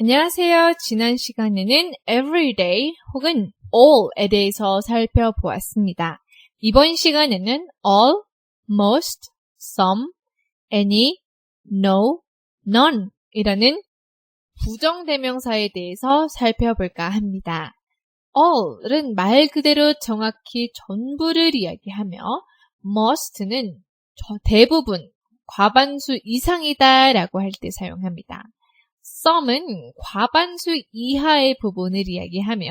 안녕하세요. 지난 시간에는 everyday 혹은 all에 대해서 살펴보았습니다. 이번 시간에는 all, most, some, any, no, none 이라는 부정대명사에 대해서 살펴볼까 합니다. all은 말 그대로 정확히 전부를 이야기하며 must는 대부분, 과반수 이상이다 라고 할 때 사용합니다. Some은 과반수 이하의 부분을 이야기하며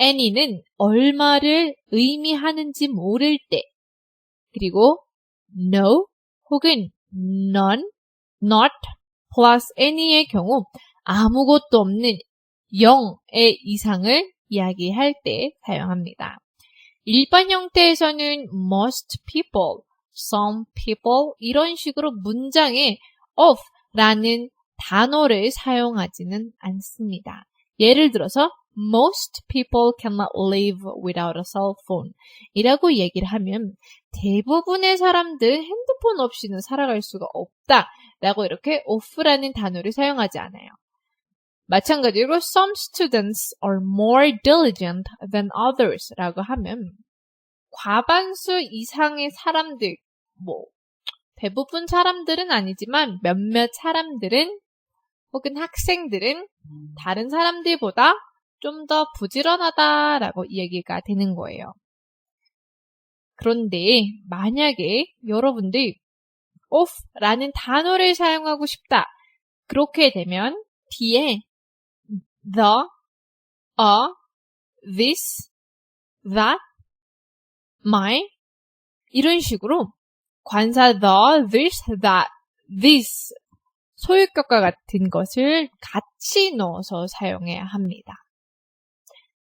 any는 얼마를 의미하는지 모를 때 그리고 no 혹은 none, not, plus any의 경우 아무것도 없는 0의 이상을 이야기할 때 사용합니다. 일반 형태에서는 most people, some people 이런 식으로 문장에 of 라는 단어를 사용하지는 않습니다. 예를 들어서 most people cannot live without a cell phone 이라고 얘기를 하면 대부분의 사람들 핸드폰 없이는 살아갈 수가 없다 라고 이렇게 off라는 단어를 사용하지 않아요. 마찬가지로 some students are more diligent than others 라고 하면 과반수 이상의 사람들, 뭐, 대부분 사람들은 아니지만 몇몇 사람들은 혹은 학생들은 다른 사람들보다 좀 더 부지런하다라고 얘기가 되는 거예요. 그런데 만약에 여러분들 off라는 단어를 사용하고 싶다. 그렇게 되면 뒤에 the, a, this, that, my 이런 식으로 관사 the, this, that, this 소유격과 같은 것을 같이 넣어서 사용해야 합니다.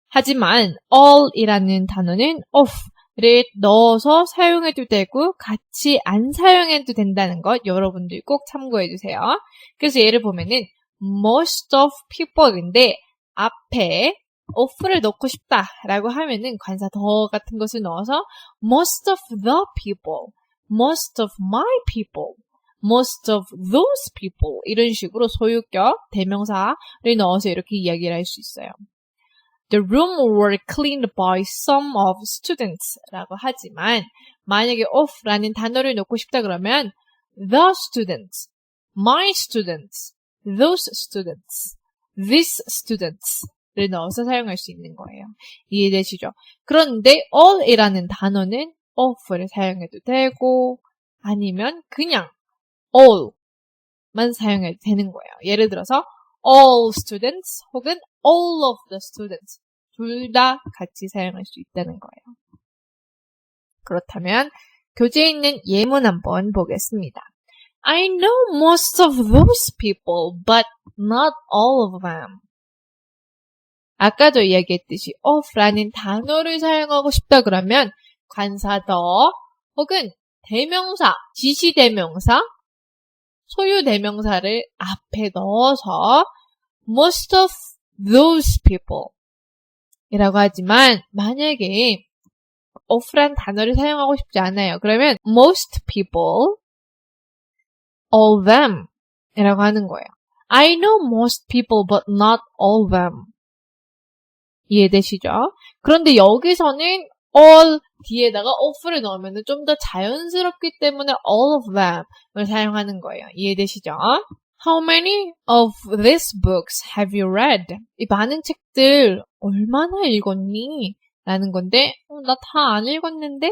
하지만 all이라는 단어는 off를 넣어서 사용해도 되고 같이 안 사용해도 된다는 것 여러분들 꼭 참고해 주세요. 그래서 예를 보면은 most of people인데 앞에 off를 넣고 싶다라고 하면은 관사 더 같은 것을 넣어서 most of the people, most of my people most of those people 이런 식으로 소유격 대명사를 넣어서 이렇게 이야기를 할 수 있어요. The room were cleaned by some of students 라고 하지만 만약에 of라는 단어를 넣고 싶다 그러면 the students, my students, those students, these students를 넣어서 사용할 수 있는 거예요. 이해되시죠? 그런데 all이라는 단어는 of를 사용해도 되고 아니면 그냥 all만 사용해도 되는 거예요. 예를 들어서 all students 혹은 all of the students 둘 다 같이 사용할 수 있다는 거예요. 그렇다면 교재에 있는 예문 한번 보겠습니다. I know most of those people, but not all of them. 아까도 이야기했듯이 of라는 단어를 사용하고 싶다 그러면 관사 더 혹은 대명사, 지시대명사 소유 대명사를 앞에 넣어서 most of those people 이라고 하지만 만약에 off란 단어를 사용하고 싶지 않아요. 그러면 most people, all them 이라고 하는 거예요. I know most people but not all them. 이해되시죠? 그런데 여기서는 all 뒤에다가 off를 넣으면 좀 더 자연스럽기 때문에 all of them을 사용하는 거예요. 이해되시죠? How many of these books have you read? 이 많은 책들 얼마나 읽었니? 라는 건데 어, 나다 안 읽었는데?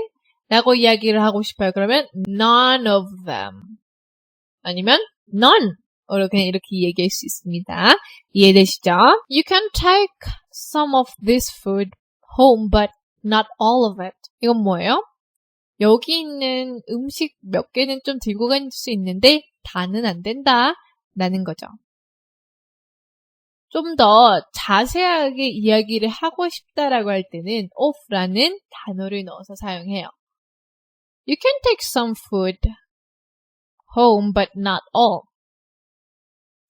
라고 이야기를 하고 싶어요. 그러면 none of them 아니면 none 이렇게 이렇게 얘기할 수 있습니다. 이해되시죠? You can take some of this food home, but not all of it. 이건 뭐예요? 여기 있는 음식 몇 개는 좀 들고 갈 수 있는데 다는 안 된다. 라는 거죠. 좀 더 자세하게 이야기를 하고 싶다라고 할 때는 off라는 단어를 넣어서 사용해요. You can take some food home but not all.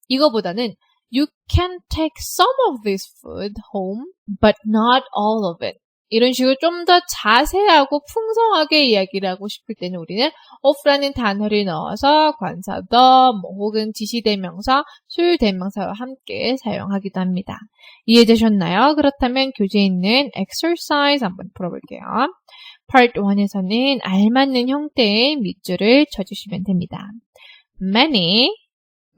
이거보다는 You can take some of this food home but not all of it. 이런 식으로 좀 더 자세하고 풍성하게 이야기를 하고 싶을 때는 우리는 of라는 단어를 넣어서 관사 the 뭐 혹은 지시대명사, 소유대명사와 함께 사용하기도 합니다. 이해되셨나요? 그렇다면 교재에 있는 exercise 한번 풀어볼게요. Part 1에서는 알맞는 형태의 밑줄을 쳐주시면 됩니다. Many,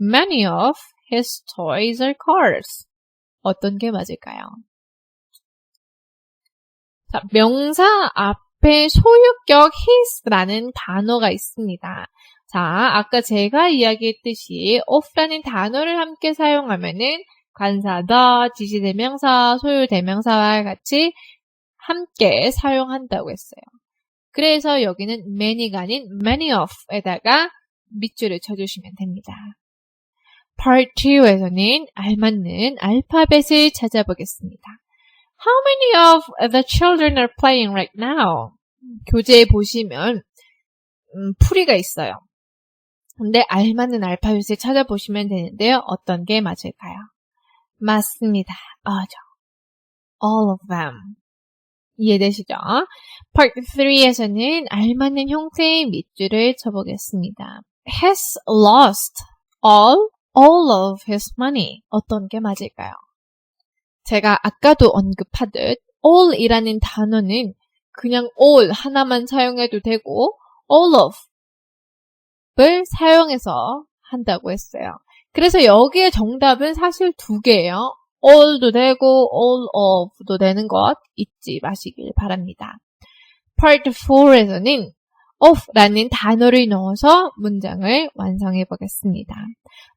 many of his toys are cars. 어떤 게 맞을까요? 자, 명사 앞에 소유격 his라는 단어가 있습니다. 자, 아까 제가 이야기했듯이 of라는 단어를 함께 사용하면은 관사 the, 지시대명사, 소유대명사와 같이 함께 사용한다고 했어요. 그래서 여기는 many가 아닌 many of에다가 밑줄을 쳐주시면 됩니다. Part 2에서는 알맞는 알파벳을 찾아보겠습니다. How many of the children are playing right now? 교재에 보시면 음, 풀이가 있어요. 근데 알맞는 알파벳을 찾아보시면 되는데요. 어떤 게 맞을까요? 맞습니다. 어죠. All of them. 이해되시죠? Part 3에서는 알맞는 형태의 밑줄을 쳐보겠습니다. Has lost all, all of his money. 어떤 게 맞을까요? 제가 아까도 언급하듯 all이라는 단어는 그냥 all 하나만 사용해도 되고 all of을 사용해서 한다고 했어요. 그래서 여기에 정답은 사실 두 개예요. all도 되고 all of도 되는 것 잊지 마시길 바랍니다. Part 4에서는 of라는 단어를 넣어서 문장을 완성해 보겠습니다.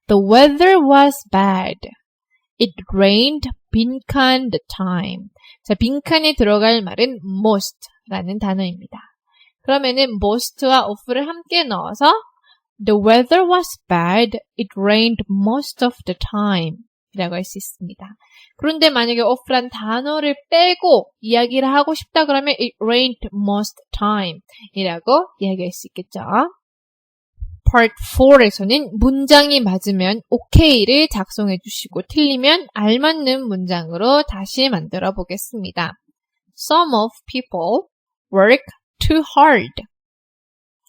The weather was bad. It rained 빈칸 the time. 자, 빈칸에 들어갈 말은 most라는 단어입니다. 그러면은 most와 of를 함께 넣어서 The weather was bad. It rained most of the time. 이라고 할 수 있습니다. 그런데 만약에 off란 단어를 빼고 이야기를 하고 싶다 그러면 it rained most time 이라고 이야기할 수 있겠죠. Part 4에서는 문장이 맞으면 OK를 작성해 주시고 틀리면 알맞는 문장으로 다시 만들어 보겠습니다. Some of people work too hard.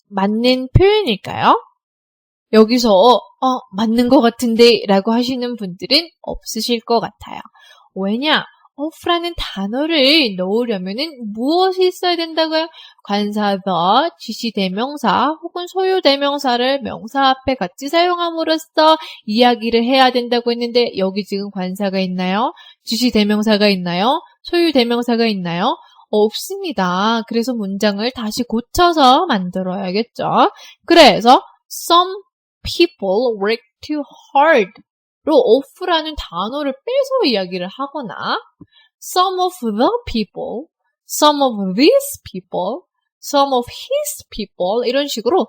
맞는 표현일까요? 여기서 어, 맞는 것 같은데 라고 하시는 분들은 없으실 것 같아요. 왜냐? Of라는 단어를 넣으려면은 무엇이 있어야 된다고요? 관사 the, 지시대명사 혹은 소유대명사를 명사 앞에 같이 사용함으로써 이야기를 해야 된다고 했는데 여기 지금 관사가 있나요? 지시대명사가 있나요? 소유대명사가 있나요? 없습니다. 그래서 문장을 다시 고쳐서 만들어야겠죠. 그래서 some people work too hard 로 off라는 단어를 빼서 이야기를 하거나 some of the people, some of these people, some of his people 이런 식으로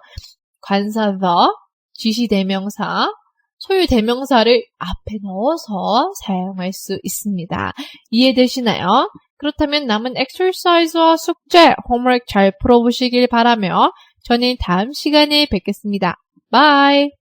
관사 the, 지시대명사, 소유대명사를 앞에 넣어서 사용할 수 있습니다. 이해되시나요? 그렇다면 남은 exercise와 숙제, homework 잘 풀어보시길 바라며 저는 다음 시간에 뵙겠습니다. Bye!